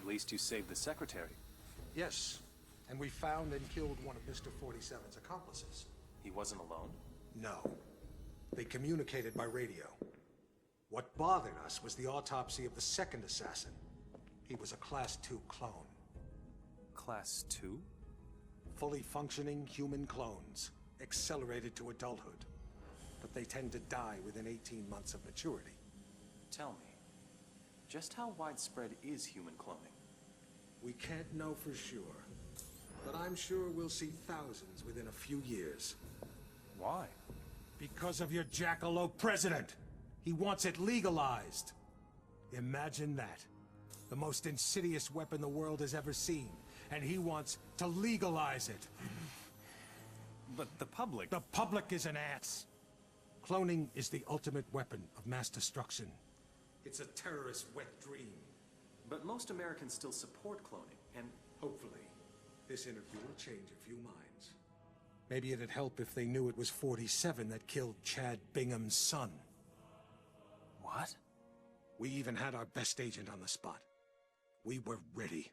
At least you saved the secretary. Yes, and we found and killed one of Mr. 47's accomplices. He wasn't alone. No. They communicated by radio. What bothered us was the autopsy of the second assassin. He was a Class 2 clone. Class 2? Fully functioning human clones, accelerated to adulthood. But they tend to die within 18 months of maturity. Tell me, just how widespread is human cloning? We can't know for sure, but I'm sure we'll see thousands within a few years. Why? Because of your jackalope president. He wants it legalized. Imagine that. The most insidious weapon the world has ever seen. And he wants to legalize it. But the public. The public is an ass. Cloning is the ultimate weapon of mass destruction. It's a terrorist wet dream. But most Americans still support cloning, and Hopefully, this interview will change a few minds. Maybe it'd help if they knew it was 47 that killed Chad Bingham's son. what? We even had our best agent on the spot. We were ready.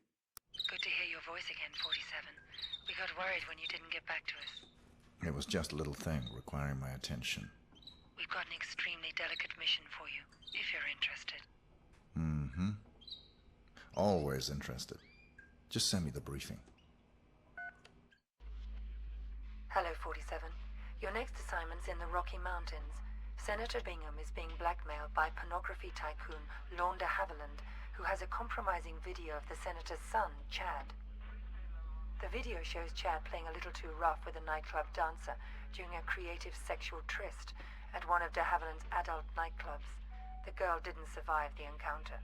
Good to hear your voice again, 47. We got worried when you didn't get back to us. It was just a little thing requiring my attention. We've got an extremely delicate mission for you, if you're interested. Mm-hmm. Always interested. Just send me the briefing. Hello, 47. Your next assignment's in the Rocky Mountains. Senator Bingham is being blackmailed by pornography tycoon Lorne Haviland, who has a compromising video of the senator's son, Chad. The video shows Chad playing a little too rough with a nightclub dancer during a creative sexual tryst at one of de Havilland's adult nightclubs. The girl didn't survive the encounter.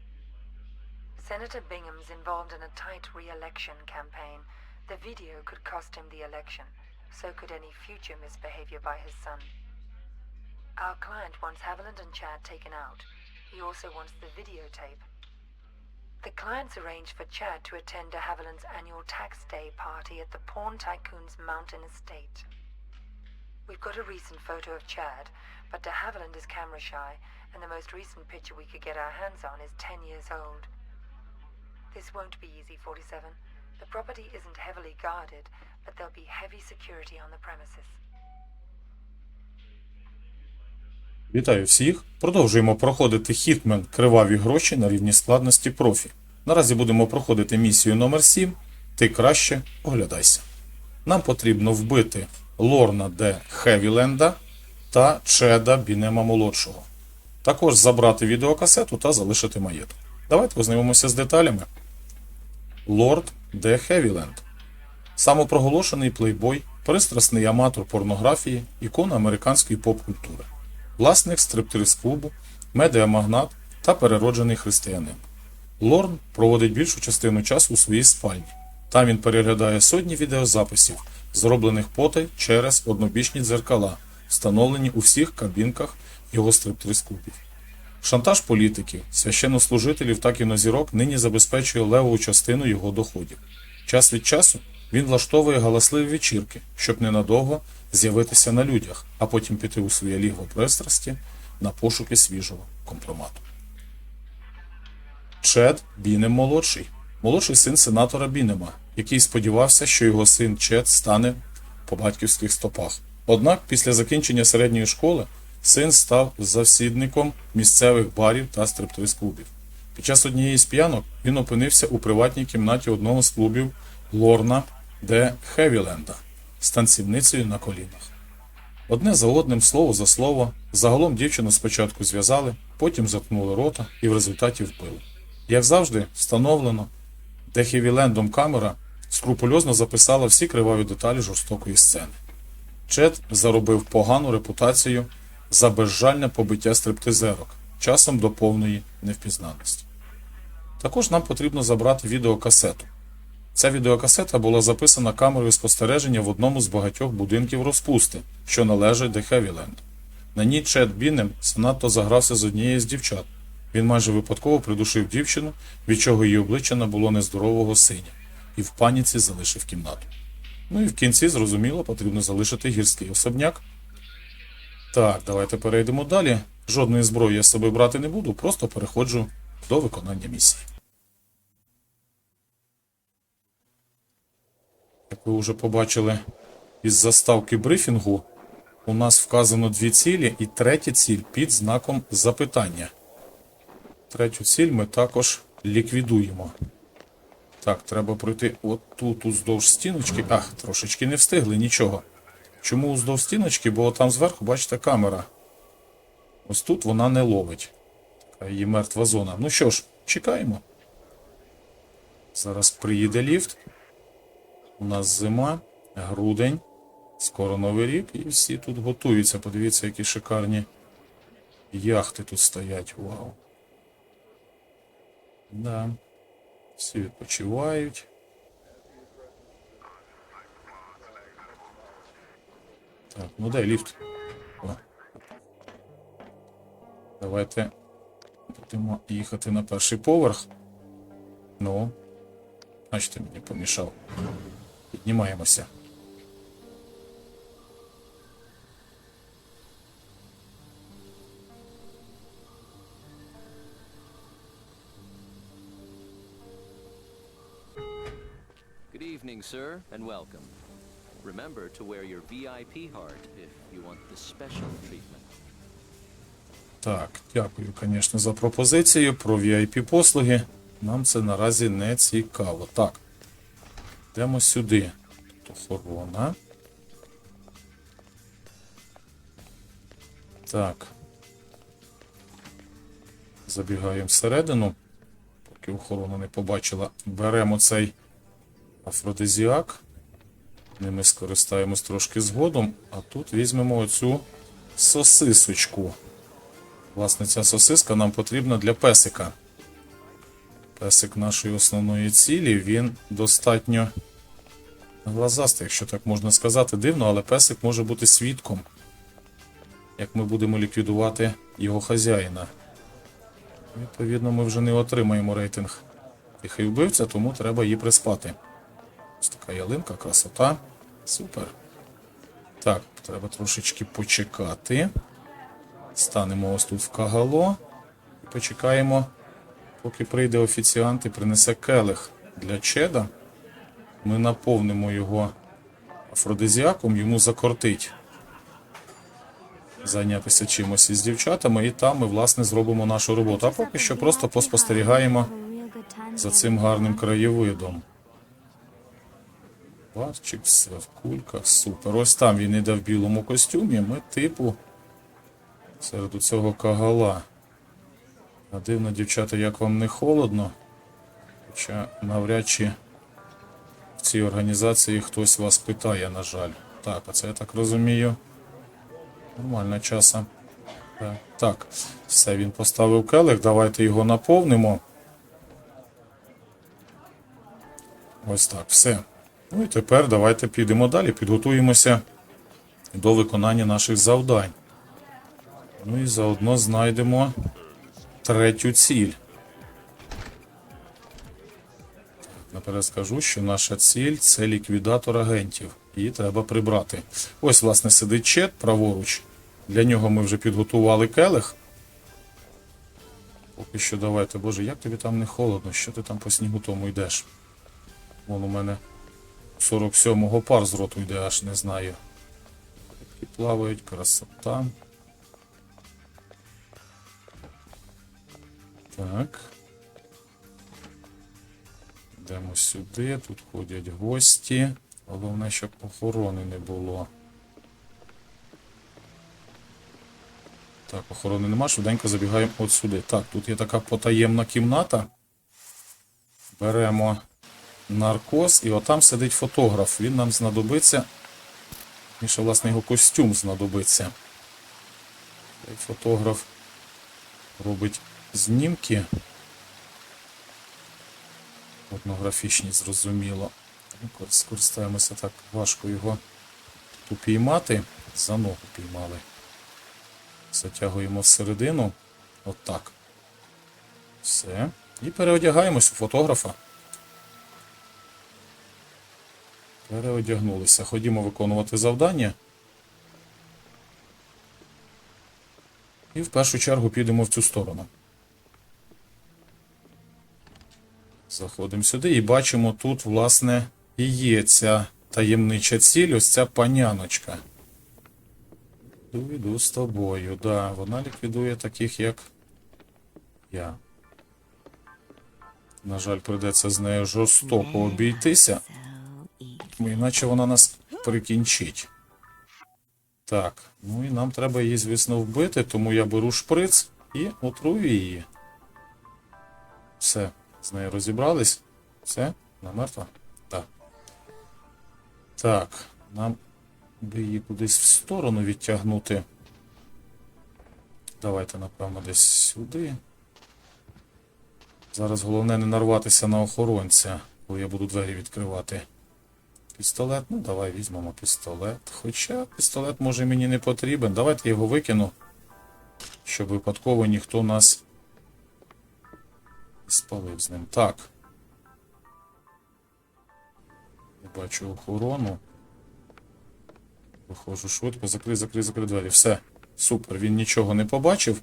Senator Bingham's involved in a tight re-election campaign. The video could cost him the election. So could any future misbehavior by his son. Our client wants Haviland and Chad taken out. He also wants the videotape. The client's arranged for Chad to attend de Haviland's annual tax day party at the Pawn Tycoon's mountain estate. We've got a recent photo of Chad, but de Haviland is camera shy, and the most recent picture we could get our hands on is 10 years old. This won't be easy, 47. The property isn't heavily guarded, but there'll be heavy security on the premises. Вітаю всіх! Продовжуємо проходити Hitman Криваві гроші на рівні складності профі. Наразі будемо проходити місію номер 7 Ти краще оглядайся. Нам потрібно вбити Лорна Де Хевіленда та Чеда Бінема молодшого. Також забрати відеокасету та залишити маєток. Давайте ознайомимося з деталями. Лорд Де Хевіленд. Самопроголошений плейбой, пристрасний аматор порнографії, ікона американської поп-культури, власник стриптиз-клубу, медіамагнат та перероджений християнин. Лорн проводить більшу частину часу у своїй спальні. Там він переглядає сотні відеозаписів, зроблених потай через однобічні дзеркала, встановлені у всіх кабінках його стриптиз-клубів. Шантаж політиків, священнослужителів та кінозірок нині забезпечує левову частину його доходів. Час від часу він влаштовує галасливі вечірки, щоб ненадовго з'явитися на людях, а потім піти у своє лігво пристрасті на пошуки свіжого компромату. Чед Бінем молодший, молодший син сенатора Бінема, який сподівався, що його син Чед стане по батьківських стопах. Однак після закінчення середньої школи син став завсідником місцевих барів та стриптиз-клубів. Під час однієї з п'янок він опинився у приватній кімнаті одного з клубів Лорна де Хевіленда з танцівницею на колінах. Одне за одним, слово за слово, загалом дівчину спочатку зв'язали, потім заткнули рота і в результаті вбили. Як завжди, встановлено, де Хевілендом камера скрупульозно записала всі криваві деталі жорстокої сцени. Чет заробив погану репутацію за безжальне побиття стриптизерок, часом до повної невпізнаності. Також нам потрібно забрати відеокасету. Ця відеокасета була записана камерою спостереження в одному з багатьох будинків розпусти, що належить до Хевіленд. На ній Чет Бінем занадто загрався з однією з дівчат. Він майже випадково придушив дівчину, від чого її обличчя набуло нездорового синя, і в паніці залишив кімнату. Ну і в кінці, зрозуміло, потрібно залишити гірський особняк. Так, давайте перейдемо далі. Жодної зброї я з собою брати не буду, просто переходжу до виконання місії. Як ви вже побачили із заставки брифінгу, у нас вказано дві цілі і третя ціль під знаком запитання. Третю ціль ми також ліквідуємо. Так, треба пройти отут уздовж стіночки. Ах, трошечки не встигли нічого. Чому уздовж стіночки? Бо там зверху, бачите, камера. Ось тут вона не ловить. Така її мертва зона. Ну що ж, чекаємо. Зараз приїде ліфт. У нас зима, грудень, скоро новий рік, і всі тут готуються. Подивіться, які шикарні яхти тут стоять. Вау. Да. Всі відпочивають. Так, ну дай ліфт. Давайте будемо їхати на перший поверх. Ну, значить мені помішав. Піднімаємося. Good evening, sir, and welcome. Remember to wear your VIP heart if you want the special treatment. Так, дякую, звісно, за пропозицію про VIP послуги. Нам це наразі не цікаво. Так. Йдемо сюди. Тут охорона. Так. Забігаємо всередину. Поки охорона не побачила. Беремо цей афродизіак. Ними скористаємось трошки згодом. А тут візьмемо оцю сосисочку. Власне, ця сосиска нам потрібна для песика. Песик нашої основної цілі, він достатньо глазастий, якщо так можна сказати. Дивно, але песик може бути свідком, як ми будемо ліквідувати його хазяїна. Відповідно, ми вже не отримаємо рейтинг тихий вбивця, тому треба її приспати. Ось така ялинка, красота. Супер. Так, треба трошечки почекати. Станемо ось тут в кагало і почекаємо, поки прийде офіціант і принесе келих для чеда. Ми наповнимо його афродизіаком, йому закортить зайнятися чимось із дівчатами, і там ми, власне, зробимо нашу роботу. А поки що просто поспостерігаємо за цим гарним краєвидом. Барчик, все в кульках, супер. Ось там він іде в білому костюмі. Ми, типу, серед цього кагала. А дивно, дівчата, як вам не холодно. Хоча навряд чи в цій організації хтось вас питає, на жаль. Так, а це я так розумію. Нормальна часа. Так, так, все, він поставив келих, давайте його наповнимо. Ось так, все. Ну і тепер давайте підемо далі, підготуємося до виконання наших завдань. Ну і заодно знайдемо третю ціль. Наперед скажу, що наша ціль це ліквідатор агентів. Її треба прибрати. Ось, власне, сидить чет праворуч. Для нього ми вже підготували келих. Поки що давайте, боже, як тобі там не холодно? Що ти там по снігу тому йдеш? Вон у мене 47-го пар з роту йде, аж не знаю. Рибки плавають, красота. Так. Йдемо сюди, тут ходять гості. Головне, щоб охорони не було. Так, охорони нема, швиденько забігаємо от сюди. Так, тут є така потаємна кімната. Беремо наркоз, і отам сидить фотограф. Він нам знадобиться. І власне, його костюм знадобиться. Фотограф робить знімки. Етнографічні, зрозуміло. Ну, Скористаємося так, важко його упіймати. За ногу піймали. Затягуємо всередину. Отак. Все. І переодягаємось у фотографа. Переодягнулися. Ходімо виконувати завдання. І в першу чергу підемо в цю сторону. Заходимо сюди і бачимо, тут, власне, і є ця таємнича ціль, ось ця паняночка. Йду з тобою, да. Вона ліквідує таких, як я. На жаль, придеться з нею жорстоко обійтися. Іначе вона нас прикінчить. Так, ну і нам треба її, звісно, вбити, тому я беру шприц і отрую її. Все, з нею розібрались. Все, вона мертва? Так. Так, нам би її кудись в сторону відтягнути. Давайте, напевно, десь сюди. Зараз головне не нарватися на охоронця, бо я буду двері відкривати. Пістолет, ну давай візьмемо пістолет. Хоча пістолет може мені не потрібен. Давайте його викину, щоб випадково ніхто нас спалив з ним. Так. Я бачу охорону. Виходжу швидко, закрий, закрий, закрий двері. Все. Супер, він нічого не побачив.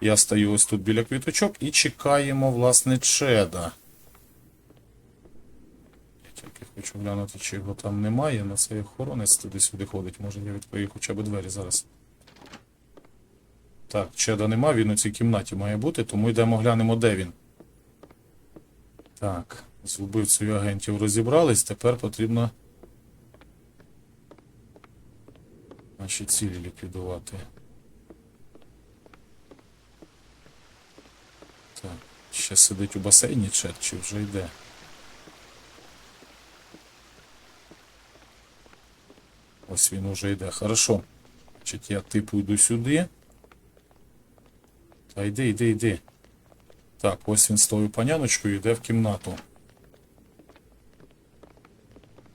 Я стою ось тут біля квіточок і чекаємо, власне, чеда. Хочу глянути, чи його там немає, на цей охоронець туди-сюди ходить. Може я відкрию хоча б двері зараз. Так, чеда нема, він у цій кімнаті має бути, тому йдемо глянемо, де він. Так, з вбивцею агентів розібрались, тепер потрібно наші цілі ліквідувати. Так, ще сидить у басейні чет, чи вже йде? Ось він уже йде. Хорошо. Значить, я типу йду сюди. Та йди, йди, йди. Так, ось він з тою паняночкою йде в кімнату.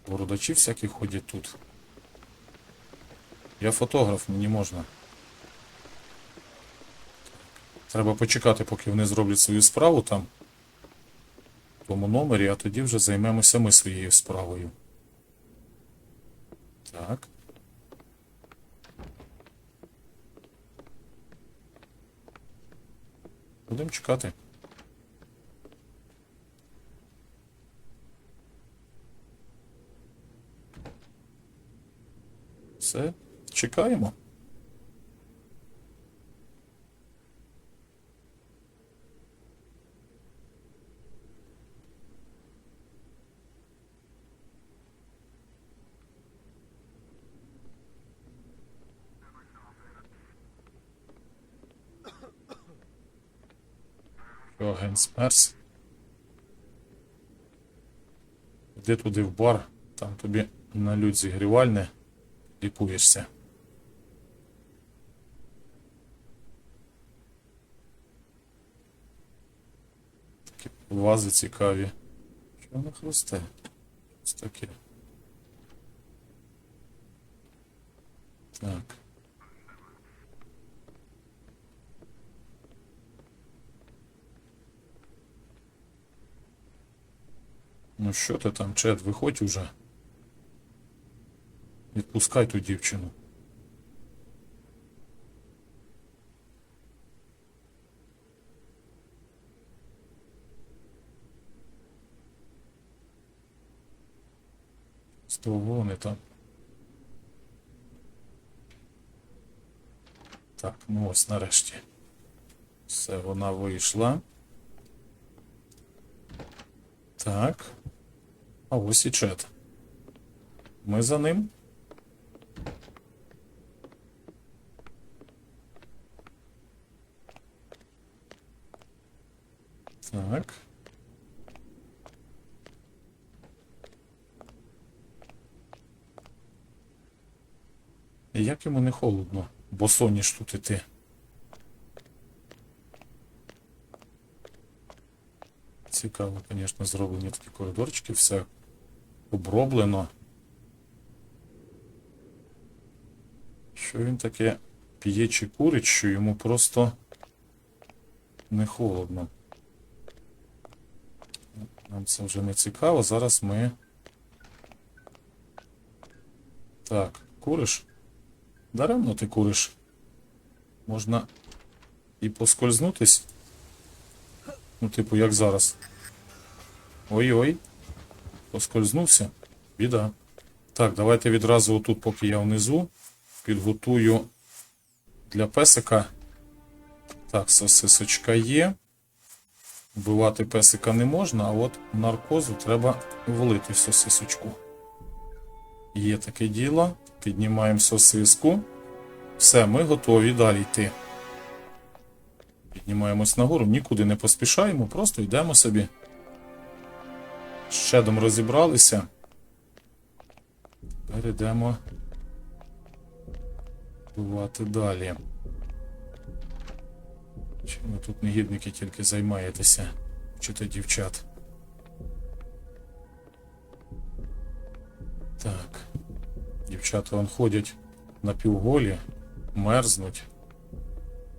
Бородачі всякі ходять тут. Я фотограф, мені можна. Треба почекати, поки вони зроблять свою справу там. В тому номері, а тоді вже займемося ми своєю справою. Так. Будемо чекати. Все, чекаємо. Агент Іди туди в бар, там тобі налють зігрівальне, лікуєшся. Такі вази цікаві. Що воно хрусте? Щось таке. Так. Ну що ти там, Чет, виходь уже. Відпускай ту дівчину. Вони там. Так, ну ось нарешті. Все, вона вийшла. Так. А ось і чет. Ми за ним. Так. Як йому не холодно, бо соніш тут іти. Цікаво, звісно, зроблені такі коридорчики, все оброблено. Що він таке п'є чи курить, що йому просто не холодно. Нам це вже не цікаво. Зараз ми. Так, куриш? Даремно ти куриш. Можна і поскользнутись. Ну, типу, як зараз. Ой-ой. Поскользнувся. Біда. Так. Давайте відразу отут, поки я внизу, підготую для песика. Так, сосисочка є. Вбивати песика не можна, а от наркозу треба влити в сосисочку. Є таке діло. Піднімаємо сосиску. Все, ми готові далі йти. Піднімаємось нагору, нікуди не поспішаємо, просто йдемо собі. З щедом розібралися. Перейдемо бувати далі. Чим ви тут негідники тільки займаєтеся? Вчите дівчат. Так. Дівчата вон ходять напівголі, мерзнуть.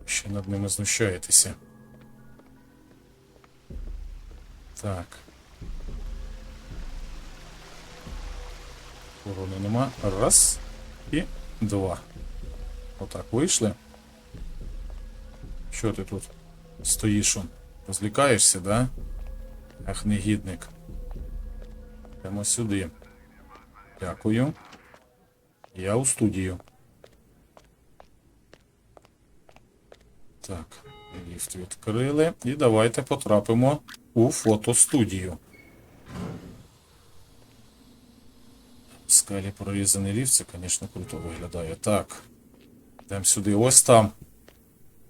Ще над ними знущаєтеся. Так. Ворони нема. Раз. І два. Отак вийшли. Що ти тут стоїш? Розлікаєшся, да? Ах, негідник. Йдемо сюди. Дякую. Я у студію. Так, ліфт відкрили. І давайте потрапимо у фотостудію. Скалі прорізаний ліфт, це, звісно, круто виглядає. Так. Йдемо сюди. Ось там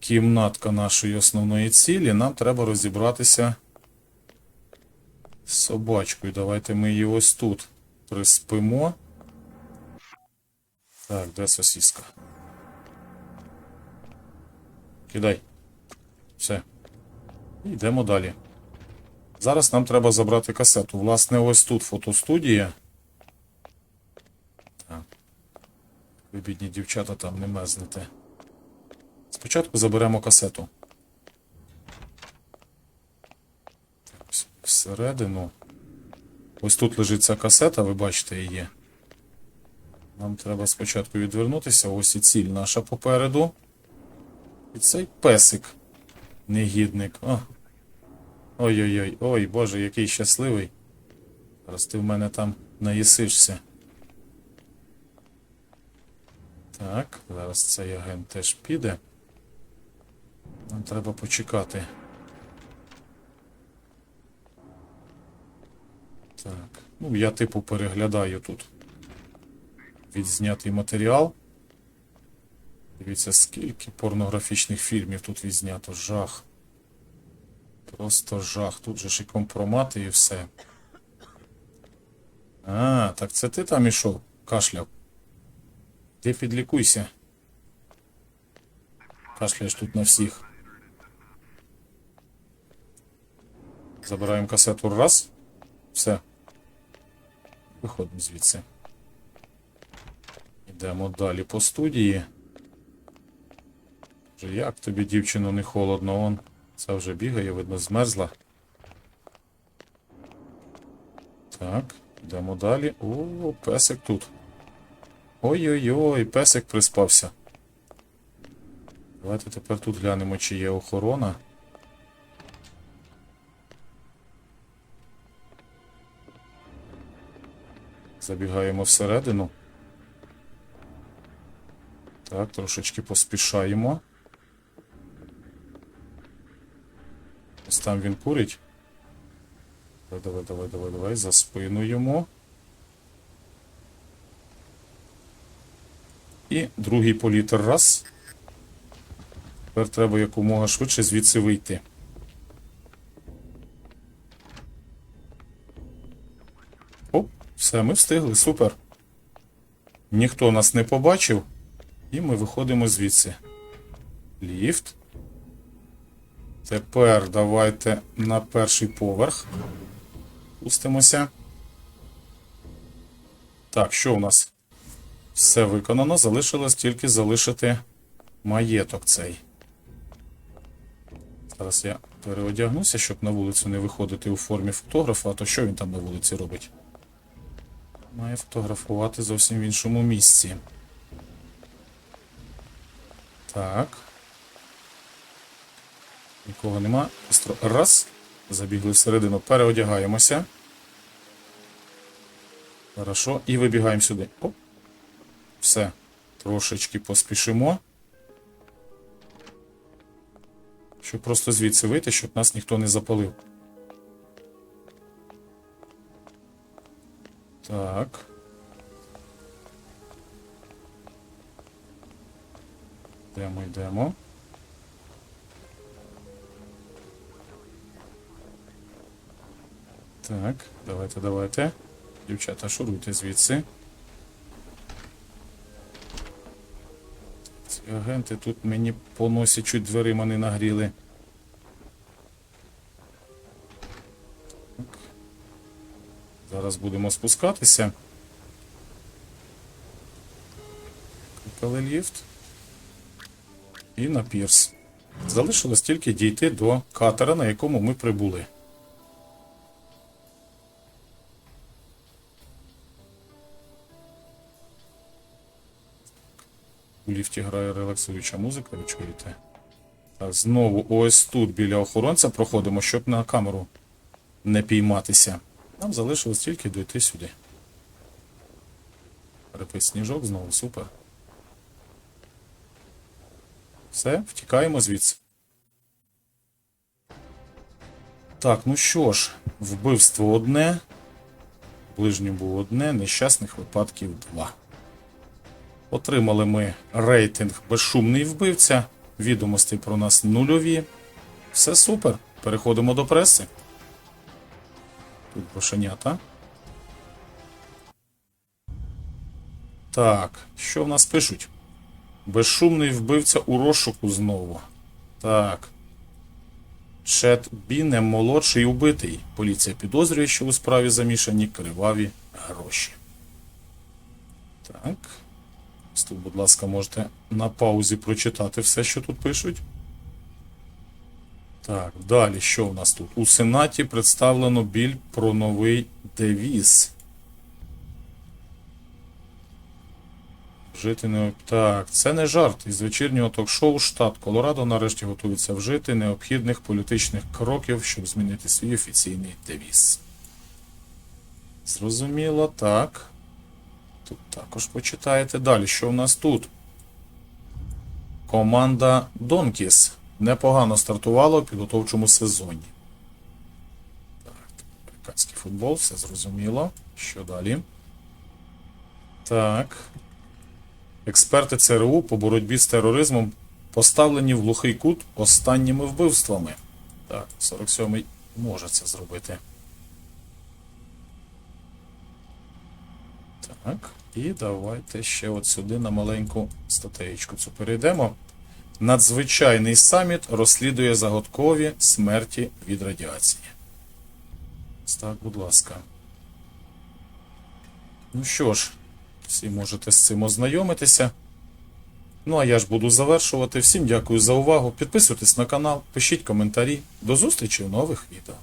кімнатка нашої основної цілі. Нам треба розібратися з собачкою. Давайте ми її ось тут приспимо. Так, де сосіска? Кидай. Все. Йдемо далі. Зараз нам треба забрати касету. Власне, ось тут фотостудія. Так. Ви, бідні дівчата, там не мезнете. Спочатку заберемо касету. Всередину. Ось тут лежить ця касета, ви бачите її. Нам треба спочатку відвернутися. Ось і ціль наша попереду. І цей песик. Негідник. Ой-ой-ой, ой, боже, який щасливий. Зараз ти в мене там наїсишся. Так, зараз цей агент теж піде. Нам треба почекати. Так. Ну, я типу переглядаю тут відзнятий матеріал. Дивіться, скільки порнографічних фільмів тут відзнято. Жах. Просто жах. Тут же ж і компромати і все. А, так це ти там ішов, кашляв. Ти підлікуйся. Кашляєш тут на всіх. Забираємо касету раз. Все. Виходимо звідси. Йдемо далі по студії. Як тобі, дівчино, не холодно, он. Це вже бігає, видно, змерзла. Так, йдемо далі. О, песик тут. Ой-ой-ой, песик приспався. Давайте тепер тут глянемо, чи є охорона. Забігаємо всередину. Так, трошечки поспішаємо. Ось там він курить. Давай, давай, давай, давай, давай, за спину йому. І другий політр раз. Тепер треба якомога швидше звідси вийти. Оп, все, ми встигли, супер. Ніхто нас не побачив. І ми виходимо звідси. Ліфт. Тепер давайте на перший поверх. Пустимося. Так, що у нас? Все виконано. Залишилось тільки залишити маєток цей. Зараз я переодягнуся, щоб на вулицю не виходити у формі фотографа, а то що він там на вулиці робить? Має фотографувати зовсім в іншому місці. Так. Нікого нема. Раз. Забігли всередину, переодягаємося. Хорошо. І вибігаємо сюди. Оп. Все. Трошечки поспішимо. Щоб просто звідси вийти, щоб нас ніхто не запалив. Так. Йдемо, йдемо. Так, давайте, давайте. Дівчата, шуруйте звідси. Агенти тут мені по носі чуть дверима не нагріли. Так. Зараз будемо спускатися. Кликали ліфт. І на пірс. Залишилось тільки дійти до катера, на якому ми прибули. Ліфті грає релаксуюча музика, ви чуєте? Так, знову ось тут біля охоронця проходимо, щоб на камеру не пійматися. Нам залишилось тільки дойти сюди. Перепис сніжок знову супер. Все, втікаємо звідси. Так, ну що ж, вбивство одне, ближнє було одне, нещасних випадків два. Отримали ми рейтинг безшумний вбивця. Відомості про нас нульові. Все супер. Переходимо до преси. Тут брошенята. Так, що в нас пишуть? Безшумний вбивця у розшуку знову. Так. Чет Бінем молодший убитий. Поліція підозрює, що у справі замішані криваві гроші. Так. Тут, будь ласка, можете на паузі прочитати все, що тут пишуть. Так, далі, що в нас тут? У Сенаті представлено біль про новий девіз. Вжити не Так, це не жарт. Із вечірнього ток-шоу штат Колорадо нарешті готується вжити необхідних політичних кроків, щоб змінити свій офіційний девіз. Зрозуміло, так. Тут також почитаєте. Далі, що в нас тут? Команда Донкіс непогано стартувала у підготовчому сезоні. Так, американський футбол, все зрозуміло. Що далі? Так. Експерти ЦРУ по боротьбі з тероризмом поставлені в глухий кут останніми вбивствами. Так, 47-й може це зробити. Так, і давайте ще от сюди на маленьку статеєчку цю перейдемо. Надзвичайний саміт розслідує загадкові смерті від радіації. Так, будь ласка. Ну що ж, всі можете з цим ознайомитися. Ну а я ж буду завершувати. Всім дякую за увагу. Підписуйтесь на канал, пишіть коментарі. До зустрічі в нових відео.